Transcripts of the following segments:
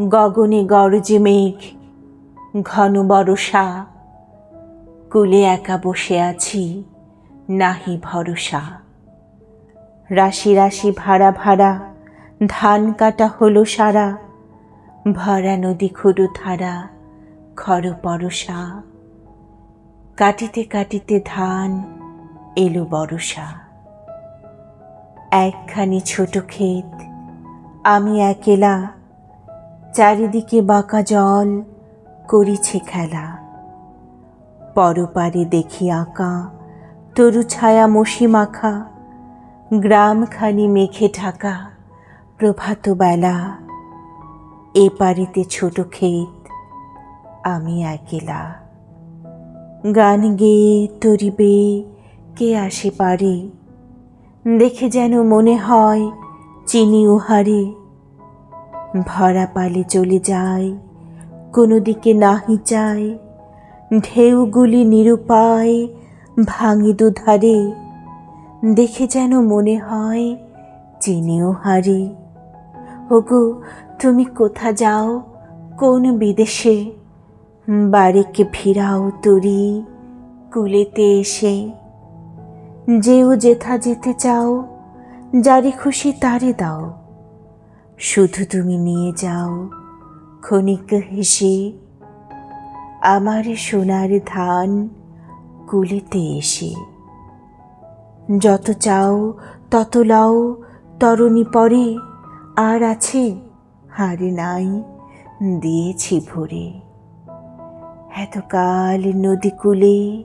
গগনে গরজে মেঘ, ঘন বরষা। কুলে একা বসে আছি, নাহি ভরসা। রাশি রাশি ভাড়া ভাড়া, ধান কাটা হলো সারা। ভরা নদী খুরু ধারা খর পরশা। কাটিতে কাটিতে ধান এলো বরষা। একখানি ছোট ক্ষেত, আমি একেলা চারিদিকে বাঁকা জল করিছে খেলা। পরপারে দেখি আঁকা, তরু ছায়া মশি মাখা, গ্রামখানি মেঘে ঢাকা, প্রভাত বেলা। এ পারিতে ছোট ক্ষেত, আমি একেলা। গান গেয়ে তরিবে, কে আসে পারে? দেখে যেন মনে হয় চিনি উহারে। ভরা পালে চলে যায়, কোনো দিকে নাহি চায় ঢেউগুলি নিরুপায় ভাঙে দুধারে, দেখে যেন মনে হয় চিনিও হারে। ওগো, তুমি কোথা যাও? কোন বিদেশে? বাড়িকে ফিরাও তরি কুলেতে এসে। যেও যেথা যেতে চাও, যারে খুশি তারে দাও। শুধু তুমি নিয়ে যাও, ক্ষণিক হেসে আমার সোনার ধান কুলিতে এসে। যত চাও, তত লাও, তরণী পরে আর আছে, হারে নাই, দিয়েছি ভরে। এতকাল নদী কূলে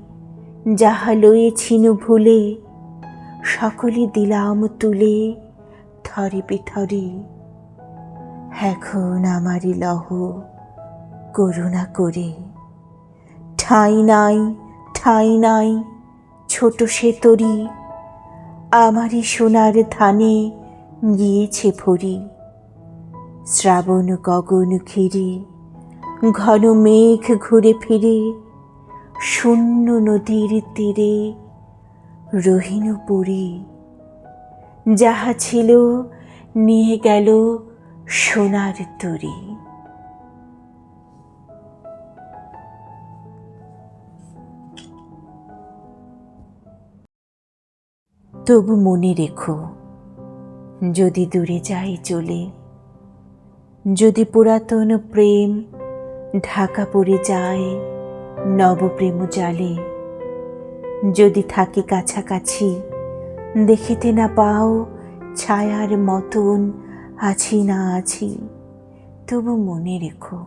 যাহা লয়েছিনু ভুলে, সকলে দিলাম তুলে, থরে বিথরে এখন আমারই লহ, করুণা করে। ঠাঁই নাই ঠাঁই নাই, ছোট সে তরি, আমারই সোনার ধানে গিয়েছে ভরি। শ্রাবণ গগন ঘিরে, ঘন মেঘ ঘুরে ফিরে, শূন্য নদীর তীরে রহিনুপুরী যাহা ছিল নিয়ে গেল সোনার তরী। তবু মনে রেখো, যদি দূরে যাই চলে, যদি পুরাতন প্রেম ঢাকা পড়ে যায় নবপ্রেম জালে, যদি থাকি কাছাকাছি, দেখিতে না পাও ছায়ার মতন আছি না আছি, তবু মনে রেখো,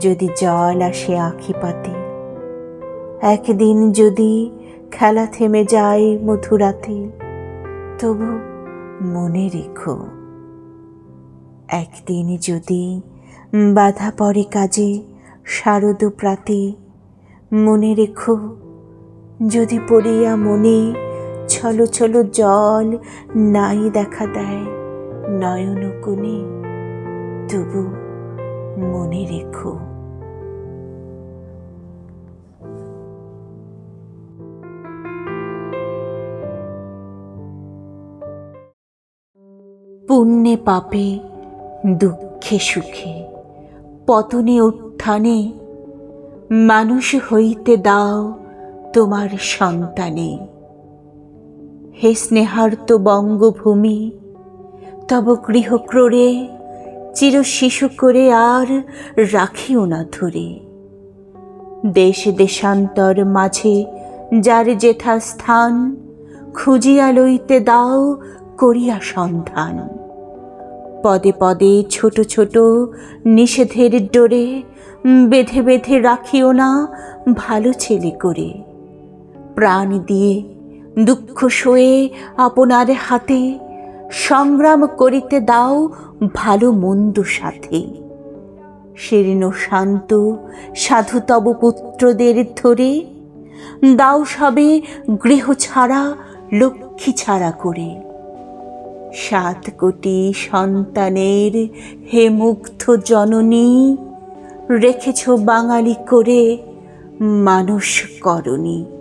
যদি জল আসে আখি পাতে, একদিন যদি খেলা থেমে যায় মধুরাতে তবু মনে রেখো, একদিন যদি বাধা পড়ে কাজে শারদ প্রাতে, মনে রেখো, যদি পড়িয়া মনে ছলো ছলো জল নাই দেখা দেয় নয়ন কোণে তবু মনে রেখো। পুণ্যে পাপে, দুঃখে সুখে, পতনে উত্থানে, মানুষ হইতে দাও তোমার সন্তানে। হে স্নেহার্ত বঙ্গভূমি তব গৃহক্রোড়ে চির শিশু করে আর রাখিও না ধরে। দেশ দেশান্তর মাঝে যার যেথা স্থান খুঁজিয়া লইতে দাও করিয়া সন্ধান। পদে পদে ছোট ছোট নিষেধের ডোরে বেঁধে বেঁধে রাখিও না ভালো ছেলে করে। প্রাণ দিয়ে দুঃখ সয়ে আপনার হাতে সংগ্রাম করিতে দাও ভালো মন্দ সাথে। শীর্ণ শান্ত সাধুতব পুত্রদের ধরে, দাও সবে গৃহ ছাড়া, লক্ষ্মী ছাড়া করে। সাত কোটি সন্তানের হে মুগ্ধ জননী রেখেছ বাঙালি করে মানুষ করণী।